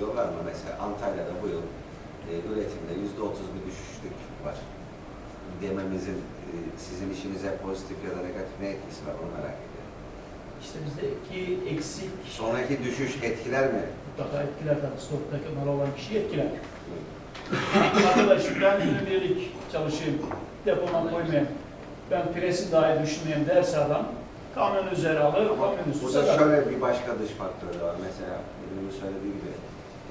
Yol var mı? Mesela Antalya'da bu yıl e, üretimde yüzde otuz bir düşüşlük var. Dememizin e, sizin işinize pozitif ya da negatif ne etkisi var onu merak ediyorum. İşte bizdeki eksik Sonraki düşüş etkiler mi? mutlaka etkiler tabii. Stoktaki mal olan kişiyi etkiler. Arkadaş ben günübirlik çalışayım, depoma koymayayım, ben presi dahi düşünmeyeyim derse adam, kamyon üzeri alır, burada şöyle bir başka dış faktör de var. Mesela benim söylediği gibi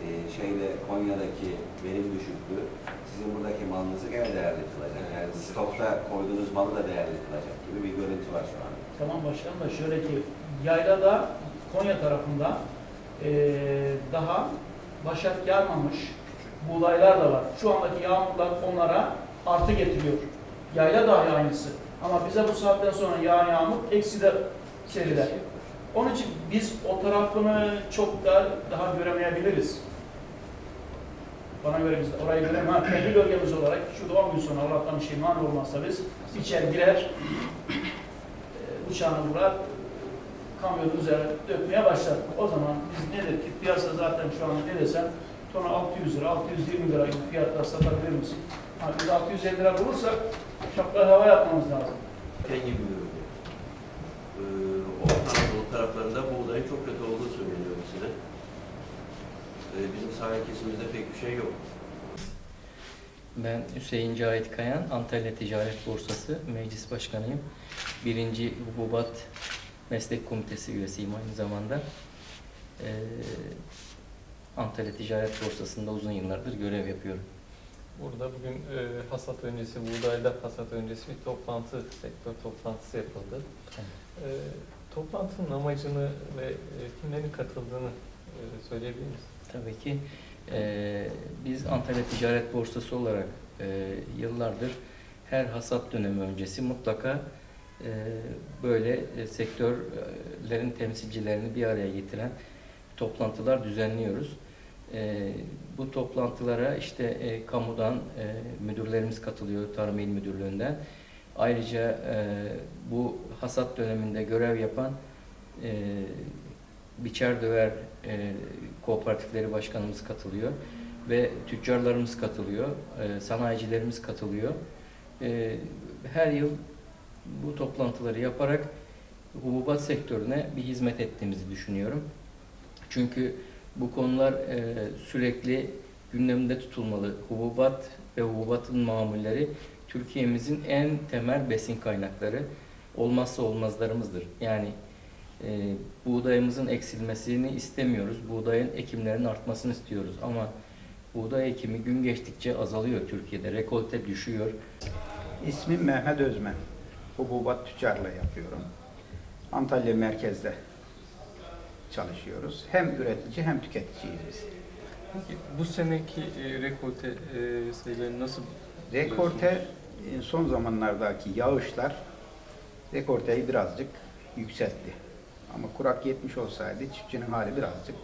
e, şeyde Konya'daki verim düşüklüğü sizin buradaki malınızı gene değerli kılacak. Yani stokta koyduğunuz malı da değerli kılacak gibi bir görüntü var şu an. Tamam başkanım da şöyle ki, yaylada Konya tarafında eee, daha başak yağmamış buğdaylar da var. Şu andaki yağmurlar onlara artı getiriyor. Yayla dahi aynısı. Ama bize bu saatten sonra yağan yağmur eksi de seriler. Onun için biz o tarafını çok da daha göremeyebiliriz. Bana göre biz de orayı göremem. Kendi bölgemiz olarak şurada 10 gün sonra Allah'tan bir şey mani olmazsa biz içeri girer, e, uçağını vurar, kamyonun üzerine dökmeye başlar. O zaman biz nedir ki piyasa zaten şu anda ne desem tonu 600 lira, 620 lira fiyatla satabilir misin? Ha, biz 650 lira bulursak şapka hava yapmamız lazım. Bir bölge. Ee, Orta Anadolu taraflarında buğdayın çok kötü olduğu söyleniyor bu sene. Ee, bizim sahil kesimimizde pek bir şey yok. Ben Hüseyin Cahit Kayan, Antalya Ticaret Borsası Meclis Başkanıyım. Birinci Hububat Meslek Komitesi üyesiyim aynı zamanda. Ee, Antalya Ticaret Borsası'nda uzun yıllardır görev yapıyorum. Burada bugün e, hasat öncesi, buğdayda hasat öncesi bir toplantı, sektör toplantısı yapıldı. E, toplantının amacını ve e, kimlerin katıldığını e, söyleyebilir misiniz? Tabii ki e, biz Antalya Ticaret Borsası olarak e, yıllardır her hasat dönemi öncesi mutlaka e, böyle e, sektörlerin temsilcilerini bir araya getiren toplantılar düzenliyoruz. E, bu toplantılara işte e, kamudan e, müdürlerimiz katılıyor, Tarım İl Müdürlüğü'nden. Ayrıca e, bu hasat döneminde görev yapan e, biçer döver e, kooperatifleri başkanımız katılıyor ve tüccarlarımız katılıyor, e, sanayicilerimiz katılıyor. E, her yıl bu toplantıları yaparak hububat sektörüne bir hizmet ettiğimizi düşünüyorum. Çünkü bu konular e, sürekli gündemde tutulmalı. Hububat ve hububatın mamulleri Türkiye'mizin en temel besin kaynakları olmazsa olmazlarımızdır. Yani e, buğdayımızın eksilmesini istemiyoruz. Buğdayın ekimlerinin artmasını istiyoruz ama buğday ekimi gün geçtikçe azalıyor Türkiye'de. Rekolte düşüyor. İsmim Mehmet Özmen. Hububat tüccarlığı yapıyorum. Antalya merkezde çalışıyoruz. Hem üretici hem tüketiciyiz biz. Peki bu seneki e, rekolte e, sayıları nasıl Rekorte e, son zamanlardaki yağışlar rekorteyi birazcık yükseltti. Ama kurak yetmiş olsaydı çiftçinin hali birazcık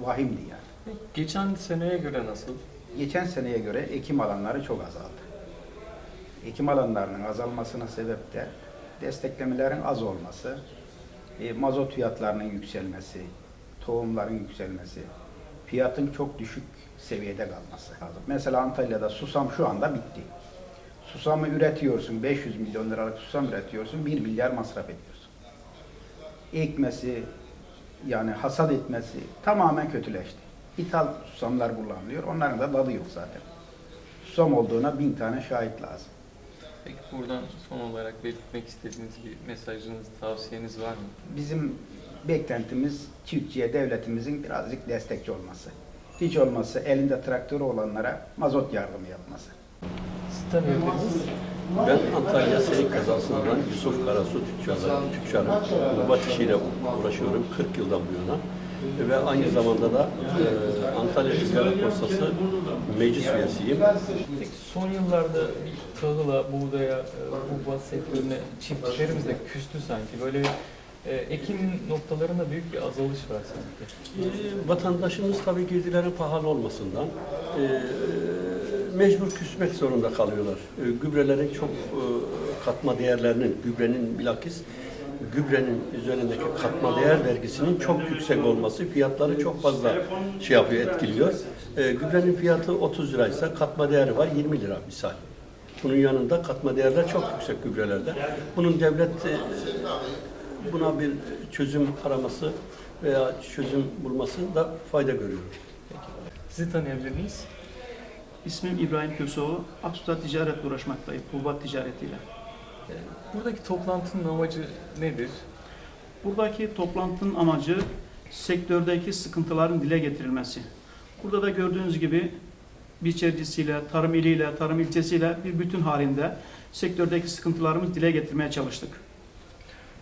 vahimdi yani. Peki, Geçen seneye göre nasıl? Geçen seneye göre ekim alanları çok azaldı. Ekim alanlarının azalmasına sebep de desteklemelerin az olması, e, mazot fiyatlarının yükselmesi, tohumların yükselmesi, fiyatın çok düşük seviyede kalması lazım. Mesela Antalya'da susam şu anda bitti. Susamı üretiyorsun, 500 milyon liralık susam üretiyorsun, 1 milyar masraf ediyorsun. Ekmesi, yani hasat etmesi tamamen kötüleşti. İthal susamlar kullanılıyor, onların da tadı yok zaten. Susam olduğuna bin tane şahit lazım. Peki buradan son olarak belirtmek istediğiniz bir mesajınız, tavsiyeniz var mı? Bizim beklentimiz çiftçiye devletimizin birazcık destekçi olması. Hiç olmazsa elinde traktörü olanlara mazot yardımı yapması. Misiniz? Ben Antalya Serik kazasından Yusuf Karasu tüccarı, tüccarım. Hububat işiyle uğraşıyorum 40 yıldan bu yana. Ve aynı zamanda da e, Antalya Ticaret Borsası meclis üyesiyim. Son yıllarda bir tahıla, buğdaya, e, hububat sektörüne çiftçilerimiz de küstü sanki. Böyle e, ekim noktalarında büyük bir azalış var sanki. E, vatandaşımız tabii girdilerin pahalı olmasından e, mecbur küsmek zorunda kalıyorlar. E, gübrelerin çok e, katma değerlerinin, gübrenin bilakis gübrenin üzerindeki katma değer vergisinin çok yüksek olması fiyatları çok fazla şey yapıyor, etkiliyor. E, gübrenin fiyatı 30 liraysa katma değeri var 20 lira misal. Bunun yanında katma değerler çok yüksek gübrelerde. Bunun devlet e, buna bir çözüm araması veya çözüm bulması da fayda görüyorum. Sizi tanıyabilir miyiz? İsmim İbrahim Köseoğlu. Aksu'da ticaretle uğraşmaktayım. Hububat ticaretiyle. Buradaki toplantının amacı nedir? Buradaki toplantının amacı sektördeki sıkıntıların dile getirilmesi. Burada da gördüğünüz gibi biçercisiyle, tarım iliyle, tarım ilçesiyle bir bütün halinde sektördeki sıkıntılarımızı dile getirmeye çalıştık.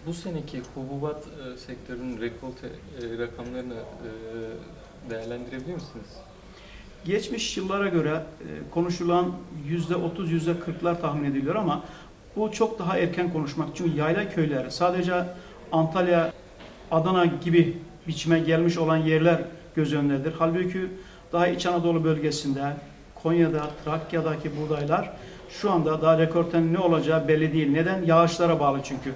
Bu seneki hububat e, sektörünün rekolte e, rakamlarını e, değerlendirebilir misiniz? Geçmiş yıllara göre e, konuşulan yüzde otuz, yüzde kırklar tahmin ediliyor ama bu çok daha erken konuşmak. Çünkü yayla köyleri sadece Antalya, Adana gibi biçime gelmiş olan yerler göz önündedir. Halbuki daha İç Anadolu bölgesinde, Konya'da, Trakya'daki buğdaylar şu anda daha rekorten ne olacağı belli değil. Neden? Yağışlara bağlı çünkü.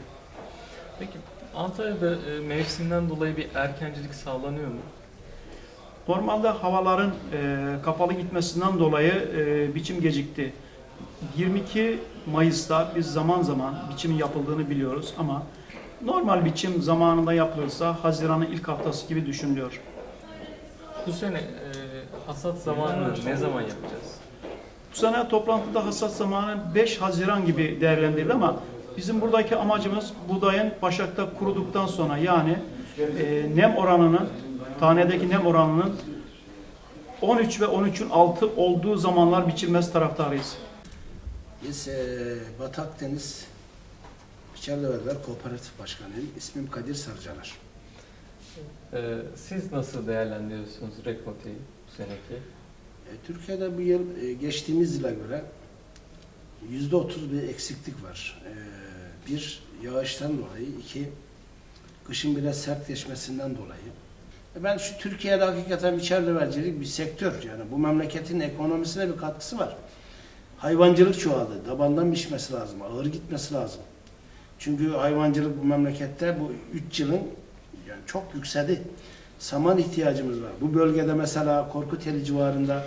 Peki Antalya'da e, mevsimden dolayı bir erkencilik sağlanıyor mu? Normalde havaların e, kapalı gitmesinden dolayı e, biçim gecikti. 22 Mayıs'ta biz zaman zaman biçimin yapıldığını biliyoruz ama normal biçim zamanında yapılırsa Haziran'ın ilk haftası gibi düşünülüyor. Bu sene e, hasat zamanını ne zaman yapacağız? Bu sene toplantıda hasat zamanı 5 Haziran gibi değerlendirildi ama bizim buradaki amacımız buğdayın başakta kuruduktan sonra yani e, nem oranının tanedeki nem oranının 13 ve 13'ün altı olduğu zamanlar biçilmesi taraftarıyız. Biz eee Batı Akdeniz Biçerliverler Kooperatif Başkanıyım. İsmim Kadir Sarcaner. E, siz nasıl değerlendiriyorsunuz rekolteyi bu seneki? E, Türkiye'de bu yıl e, geçtiğimiz yıla göre yüzde otuz bir eksiklik var. E, bir, yağıştan dolayı. iki kışın biraz sert geçmesinden dolayı. E, ben şu Türkiye'de hakikaten biçerlivercilik bir sektör. Yani bu memleketin ekonomisine bir katkısı var. Hayvancılık çoğaldı. Tabandan biçmesi lazım. Ağır gitmesi lazım. Çünkü hayvancılık bu memlekette bu üç yılın yani çok yükseldi. Saman ihtiyacımız var. Bu bölgede mesela Korkuteli civarında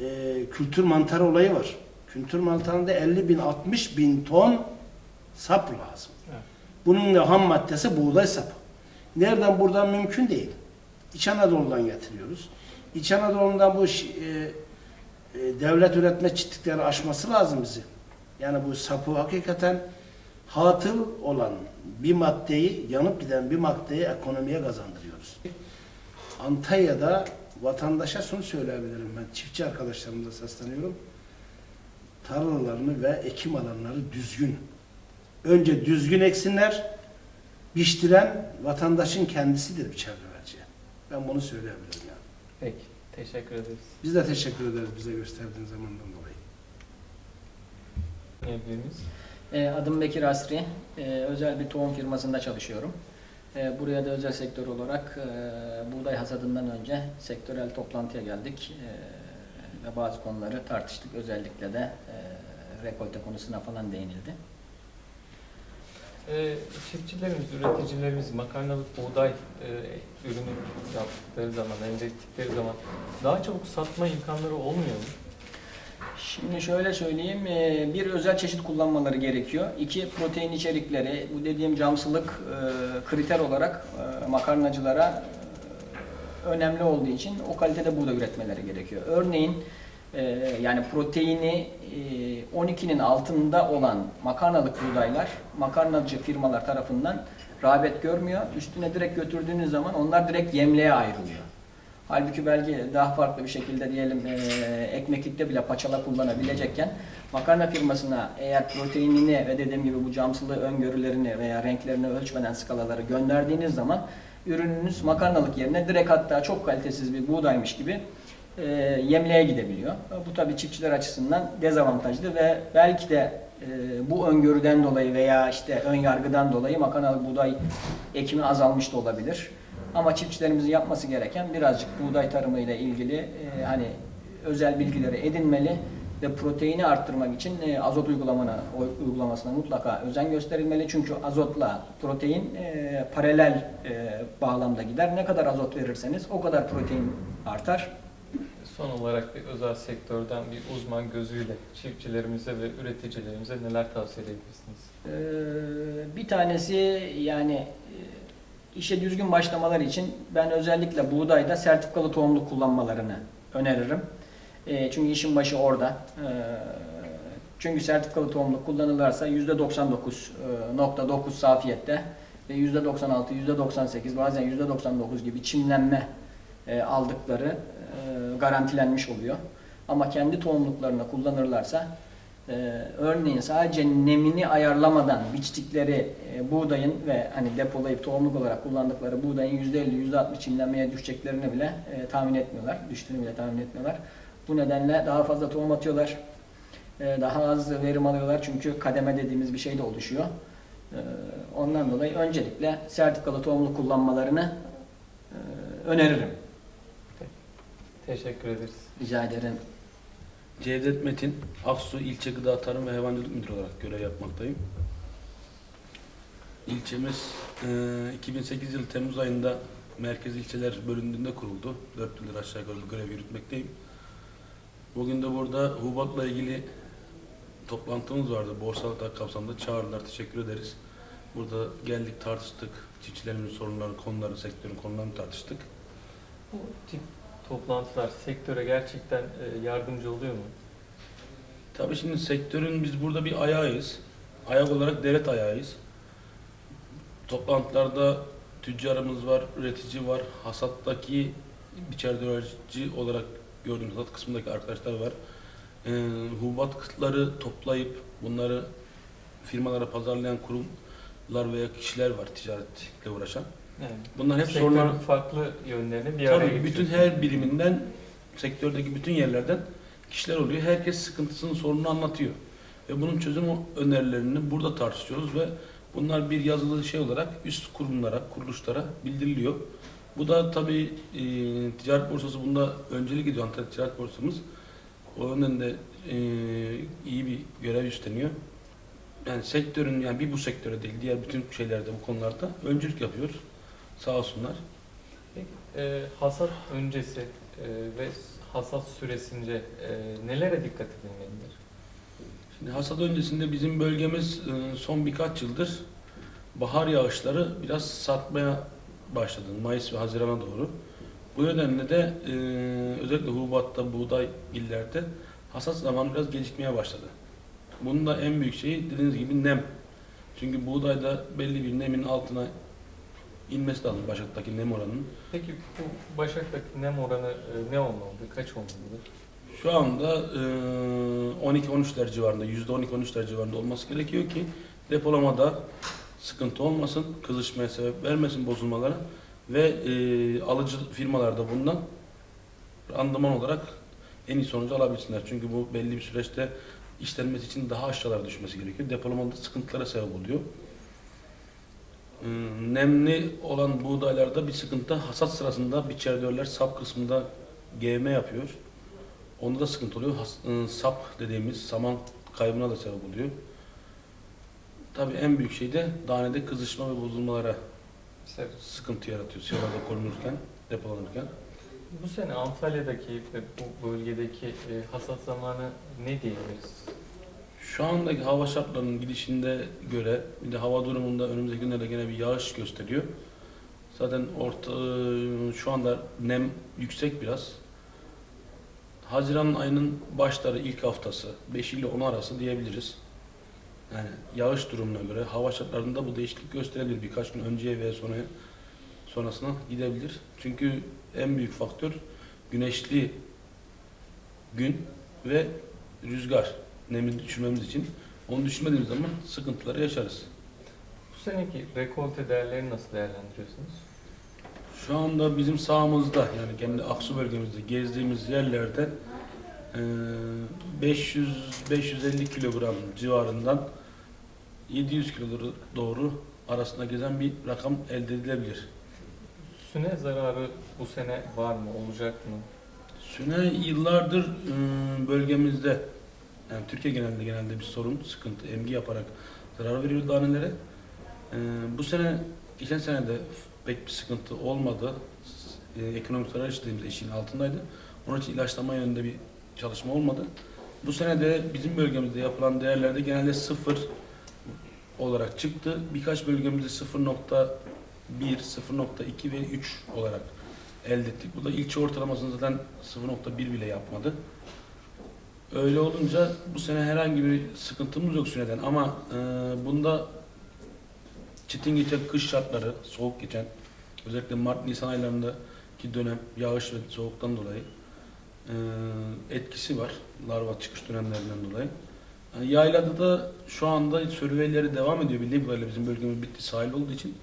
e, kültür mantarı olayı var. Kültür mantarında 50 bin 60 bin ton sap lazım. Evet. Bunun da ham maddesi buğday sapı. Nereden buradan mümkün değil. İç Anadolu'dan getiriyoruz. İç Anadolu'dan bu e, e, devlet üretme çiftlikleri aşması lazım bizi. Yani bu sapı hakikaten hatıl olan bir maddeyi, yanıp giden bir maddeyi ekonomiye kazandırıyoruz. Antalya'da vatandaşa şunu söyleyebilirim ben, çiftçi arkadaşlarımıza sesleniyorum. Tarlalarını ve ekim alanları düzgün. Önce düzgün eksinler, biçtiren vatandaşın kendisidir biçerliverci. Ben bunu söyleyebilirim yani. Peki, teşekkür ederiz. Biz de teşekkür ederiz bize gösterdiğin zamandan dolayı. Tanıyabilir miyiz? E, Adım Bekir Asri. E, Özel bir tohum firmasında çalışıyorum. E, Buraya da özel sektör olarak e, buğday hasadından önce sektörel toplantıya geldik E, ve bazı konuları tartıştık. Özellikle de e, rekolte konusuna falan değinildi. E, çiftçilerimiz, üreticilerimiz makarnalık buğday e, ürünü yaptıkları zaman, elde ettikleri zaman daha çabuk satma imkanları olmuyor mu? Şimdi şöyle söyleyeyim, e, bir özel çeşit kullanmaları gerekiyor. İki protein içerikleri, bu dediğim camsılık e, kriter olarak e, makarnacılara önemli olduğu için o kalitede buğday üretmeleri gerekiyor. Örneğin e, yani proteini e, 12'nin altında olan makarnalık buğdaylar makarnacı firmalar tarafından rağbet görmüyor. Üstüne direkt götürdüğünüz zaman onlar direkt yemliğe ayrılıyor. Halbuki belki daha farklı bir şekilde diyelim e, ekmeklikte bile paçala kullanabilecekken makarna firmasına eğer proteinini ve dediğim gibi bu camsılı öngörülerini veya renklerini ölçmeden skalaları gönderdiğiniz zaman ürününüz makarnalık yerine direkt hatta çok kalitesiz bir buğdaymış gibi e, yemleğe gidebiliyor. Bu tabii çiftçiler açısından dezavantajlı ve belki de e, bu öngörüden dolayı veya işte ön yargıdan dolayı makarnalık buğday ekimi azalmış da olabilir. Ama çiftçilerimizin yapması gereken birazcık buğday tarımıyla ilgili e, hani özel bilgileri edinmeli ve proteini arttırmak için e, azot uygulamana, uygulamasına mutlaka özen gösterilmeli. Çünkü azotla protein e, paralel e, bağlamda gider. Ne kadar azot verirseniz o kadar protein artar. Son olarak bir özel sektörden bir uzman gözüyle çiftçilerimize ve üreticilerimize neler tavsiye edebilirsiniz? Ee, Bir tanesi yani e, işe düzgün başlamaları için ben özellikle buğdayda sertifikalı tohumluk kullanmalarını öneririm. E, Çünkü işin başı orada. E, Çünkü sertifikalı tohumluk kullanılırsa %99.9 safiyette ve %96, %98 bazen %99 gibi çimlenme e, aldıkları e, garantilenmiş oluyor. Ama kendi tohumluklarını kullanırlarsa ee, örneğin sadece nemini ayarlamadan biçtikleri e, buğdayın ve hani depolayıp tohumluk olarak kullandıkları buğdayın %50, %60 çimlenmeye düşeceklerini bile e, tahmin etmiyorlar. Düştüğünü bile tahmin etmiyorlar. Bu nedenle daha fazla tohum atıyorlar. E, daha az verim alıyorlar çünkü kademe dediğimiz bir şey de oluşuyor. E, ondan dolayı öncelikle sertifikalı tohumluk kullanmalarını e, öneririm. Teşekkür ederiz. Rica ederim. Cevdet Metin, Aksu İlçe Gıda Tarım ve Hayvancılık Müdürü olarak görev yapmaktayım. İlçemiz e, 2008 yılı Temmuz ayında merkez ilçeler bölündüğünde kuruldu. 4 yıldır aşağı yukarı bu görev yürütmekteyim. Bugün de burada hubatla ilgili toplantımız vardı. Borsalık kapsamında çağırdılar. Teşekkür ederiz. Burada geldik tartıştık. Çiftçilerimizin sorunları, konuları, sektörün konularını tartıştık. Bu tip toplantılar sektöre gerçekten e, yardımcı oluyor mu? Tabii şimdi sektörün biz burada bir ayağıyız. Ayak olarak devlet ayağıyız. Toplantılarda tüccarımız var, üretici var, hasattaki biçer dönerci olarak gördüğümüz hasat kısmındaki arkadaşlar var. Ee, hububat kıtları toplayıp bunları firmalara pazarlayan kurumlar veya kişiler var ticaretle uğraşan. Bunlar hep sektörün sorunlar, farklı yönlerini bir araya Tabii bütün getiriyor. her biriminden, sektördeki bütün yerlerden kişiler oluyor. Herkes sıkıntısını, sorununu anlatıyor. Ve bunun çözüm önerilerini burada tartışıyoruz ve bunlar bir yazılı şey olarak üst kurumlara, kuruluşlara bildiriliyor. Bu da tabii e, ticaret borsası bunda öncelik ediyor. Antalya Ticaret Borsamız. O yönden de e, iyi bir görev üstleniyor. Yani sektörün, yani bir bu sektöre değil, diğer bütün şeylerde bu konularda öncülük yapıyor. Sağ olsunlar. Peki, e, hasat öncesi e, ve hasat süresince e, nelere dikkat edilmelidir? Şimdi hasat öncesinde bizim bölgemiz e, son birkaç yıldır bahar yağışları biraz sarkmaya başladı. Mayıs ve Haziran'a doğru. Bu nedenle de e, özellikle hububatta, buğday illerde hasat zamanı biraz gecikmeye başladı. Bunun da en büyük şeyi dediğiniz gibi nem. Çünkü buğdayda belli bir nemin altına inmesi lazım başaktaki nem oranının. Peki bu Başak'taki nem oranı e, ne olmalıdır? Kaç olmalıdır? Şu anda e, 12-13'ler civarında, %12-13'ler civarında olması gerekiyor ki depolamada sıkıntı olmasın, kızışmaya sebep vermesin bozulmalara ve e, alıcı firmalar da bundan randıman olarak en iyi sonucu alabilsinler. Çünkü bu belli bir süreçte işlenmesi için daha aşağılara düşmesi gerekiyor. Depolamada sıkıntılara sebep oluyor. E, nemli olan buğdaylarda bir sıkıntı hasat sırasında biçerdörler sap kısmında gevme yapıyor. Onda da sıkıntı oluyor. Has, ıı, sap dediğimiz saman kaybına da sebep oluyor. Tabii en büyük şey de danede kızışma ve bozulmalara Mesela sıkıntı yaratıyor. Siyalarda korunurken, depolanırken. bu sene Antalya'daki ve bu bölgedeki e, hasat zamanı ne diyebiliriz? Şu andaki hava şartlarının gidişinde göre bir de hava durumunda önümüzdeki günlerde gene bir yağış gösteriyor. Zaten orta şu anda nem yüksek biraz. Haziran ayının başları ilk haftası 5 ile 10 arası diyebiliriz. Yani yağış durumuna göre hava şartlarında bu değişiklik gösterebilir. Birkaç gün önceye veya sonraya sonrasına gidebilir. Çünkü en büyük faktör güneşli gün ve rüzgar nemi düşürmemiz için. Onu düşürmediğimiz zaman sıkıntıları yaşarız. Bu seneki rekolte değerlerini nasıl değerlendiriyorsunuz? Şu anda bizim sahamızda yani kendi Aksu bölgemizde gezdiğimiz yerlerde eee, 500-550 kilogram civarından 700 kilo doğru arasında gezen bir rakam elde edilebilir. Süne zararı bu sene var mı, olacak mı? Süne yıllardır eee, bölgemizde yani Türkiye genelinde genelde bir sorun, sıkıntı, emgi yaparak zarar veriyor danelere. Ee, bu sene, geçen sene de pek bir sıkıntı olmadı. Ee, ekonomik zarar işlediğimiz eşiğin altındaydı. Onun için ilaçlama yönünde bir çalışma olmadı. Bu sene de bizim bölgemizde yapılan değerlerde genelde sıfır olarak çıktı. Birkaç bölgemizde 0.1, 0.2 ve 3 olarak elde ettik. Bu da ilçe ortalamasını zaten 0.1 bile yapmadı. Öyle olunca bu sene herhangi bir sıkıntımız yok süreden ama e, bunda çetin geçen kış şartları, soğuk geçen özellikle Mart-Nisan aylarındaki dönem yağış ve soğuktan dolayı e, etkisi var. Larva çıkış dönemlerinden dolayı. Yani yaylada da şu anda sürveyleri devam ediyor bildiğim kadarıyla bizim bölgemiz bitti sahil olduğu için.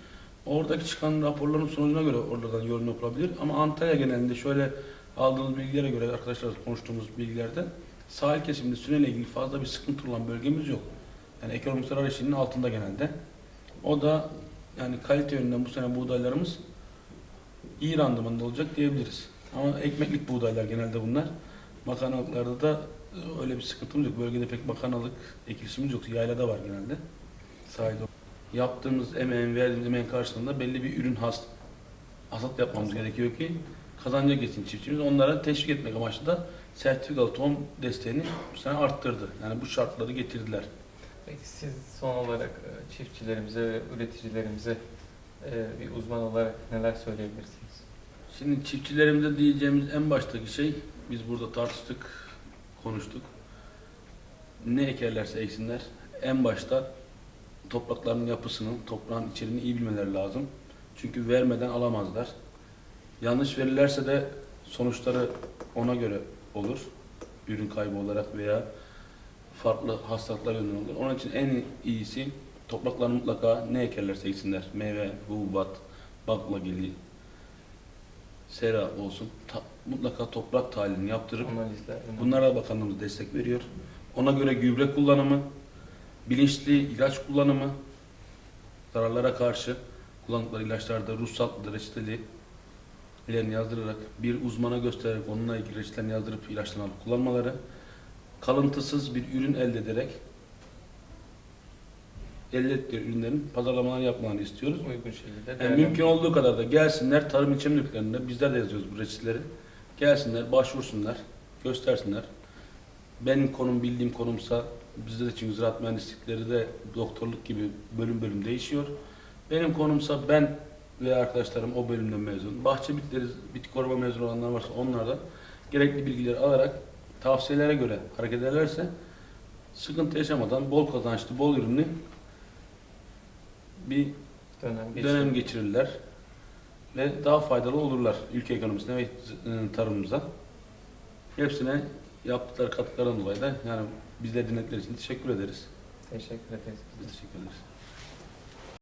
Oradaki çıkan raporların sonucuna göre oradan yorum yapılabilir. Ama Antalya genelinde şöyle aldığımız bilgilere göre arkadaşlarla konuştuğumuz bilgilerde sahil kesiminde süreyle ilgili fazla bir sıkıntı olan bölgemiz yok. Yani ekonomik zarar eşiğinin altında genelde. O da yani kalite yönünden bu sene buğdaylarımız iyi randımanda olacak diyebiliriz. Ama ekmeklik buğdaylar genelde bunlar. Makarnalıklarda da e, öyle bir sıkıntımız yok. Bölgede pek makarnalık ekilişimiz yok. Yaylada var genelde. Sahilde. Yaptığımız emeğin, verdiğimiz emeğin karşılığında belli bir ürün has, hasat yapmamız gerekiyor ki kazanca geçsin çiftçimiz. Onlara teşvik etmek amaçlı da sertifikalı tohum desteğini bu sene arttırdı. Yani bu şartları getirdiler. Peki siz son olarak e, çiftçilerimize ve üreticilerimize e, bir uzman olarak neler söyleyebilirsiniz? Şimdi çiftçilerimize diyeceğimiz en baştaki şey, biz burada tartıştık, konuştuk. Ne ekerlerse eksinler, en başta toprakların yapısını, toprağın içeriğini iyi bilmeleri lazım. Çünkü vermeden alamazlar. Yanlış verirlerse de sonuçları ona göre olur. Ürün kaybı olarak veya farklı hastalıklar yönünden olur. Onun için en iyisi toprakların mutlaka ne ekerlerse eksinler. Meyve, hububat, baklagili, sera olsun. Ta- mutlaka toprak tahlilini yaptırıp Analizler. bunlara bakanlığımız destek veriyor. Ona göre gübre kullanımı, bilinçli ilaç kullanımı, zararlara karşı kullandıkları ilaçlarda ruhsatlı, reçeteli ilerini yazdırarak bir uzmana göstererek onunla ilgili reçetelerini yazdırıp ilaçlarını alıp kullanmaları, kalıntısız bir ürün elde ederek elde ettikleri ürünlerin pazarlamalarını yapmalarını istiyoruz. Uygun şekilde Yani mümkün olduğu kadar da gelsinler tarım ilçe müdürlüklerinde bizler de yazıyoruz bu reçeteleri. Gelsinler, başvursunlar, göstersinler. Benim konum bildiğim konumsa bizde de çünkü ziraat mühendislikleri de doktorluk gibi bölüm bölüm değişiyor. Benim konumsa ben ve arkadaşlarım o bölümden mezun. Bahçe bitleri, bitki koruma mezunu olanlar varsa onlar da gerekli bilgileri alarak tavsiyelere göre hareket ederlerse sıkıntı yaşamadan bol kazançlı, bol ürünlü bir dönem, dönem geçirirler ve daha faydalı olurlar ülke ekonomisine ve e, tarımımıza. Hepsine yaptıkları katkılardan dolayı da yani bizleri dinledikleri için teşekkür ederiz. Teşekkür ederiz. Biz teşekkür ederiz.